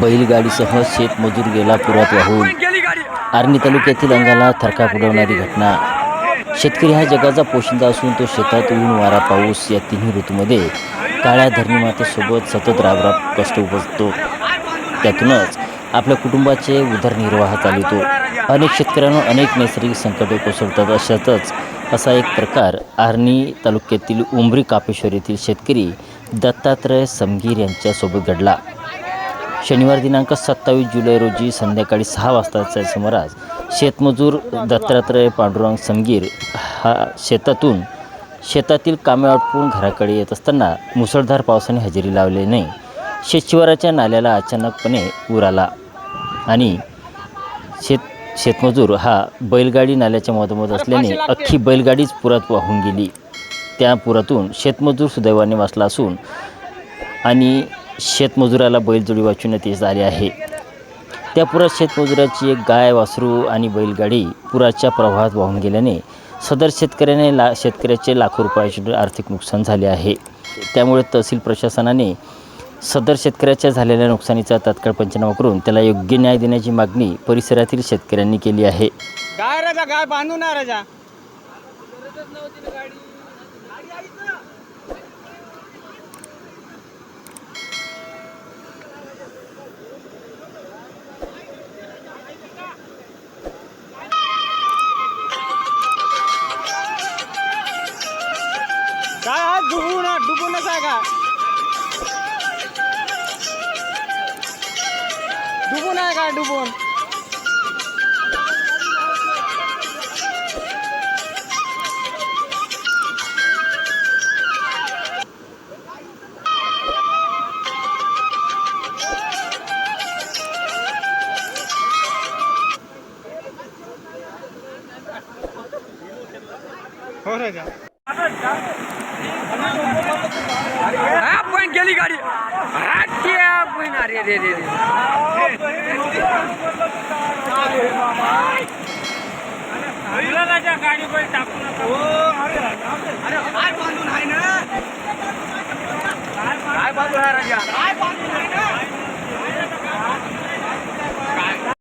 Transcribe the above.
बैलगाडीसह शेतमजूर गेला पुरात वाहून आर्णी तालुक्यातील अंगाला थरका पुडवणारी घटना. शेतकरी हा जगाचा पोशिंदा असून तो शेतात ऊन वारा पाऊस या तिन्ही ऋतूमध्ये काळ्या धरणीमातेसोबत सतत राबराब कष्ट उपजतो. त्यातूनच आपल्या कुटुंबाचे उदरनिर्वाह चालवतो. अनेक शेतकऱ्यांना अनेक नैसर्गिक संकटे कोसळतात. अशातच असा एक प्रकार आर्णी तालुक्यातील उमरी कापेश्वर येथील शेतकरी दत्तात्रय समगीर यांच्यासोबत घडला. शनिवार दिनांक सत्तावीस जुलै रोजी संध्याकाळी सहा वाजताच्या सुमारास शेतमजूर दत्तात्रय पांडुरंग समगीर हा शेतातून शेतातील कामे आटपून घराकडे येत असताना मुसळधार पावसाने हजेरी लावल्याने शेतशिवाराच्या नाल्याला अचानकपणे पूर आला आणि शेत शेतमजूर हा बैलगाडी नाल्याच्या मधोमध असल्याने अख्खी बैलगाडीच पुरात वाहून गेली. त्या पुरातून शेतमजूर सुदैवाने वाचला असून आणि शेतमजुराला बैलजोडी वाचवण्यात यश आले आहे. त्या पुरात शेतमजुराची एक गाय वासरू आणि बैलगाडी पुराच्या प्रवाहात वाहून गेल्याने सदर शेतकऱ्याने ला शेतकऱ्याचे लाखो रुपयाचे आर्थिक नुकसान झाले आहे. त्यामुळे तहसील प्रशासनाने सदर शेतकऱ्याच्या झालेल्या नुकसानीचा तात्काळ पंचनामा करून त्याला योग्य न्याय देण्याची मागणी परिसरातील शेतकऱ्यांनी केली आहे. गाय राजा गाय बांधून राजा राजा काय हा डुबून डुबूनच आहे का डुबून आहे का डुबून हो राजा હા પણ ગેલી ગાડી. રાત્યા પણ અરે રે રે ગાડી કોઈ ટાપુ ના રાજા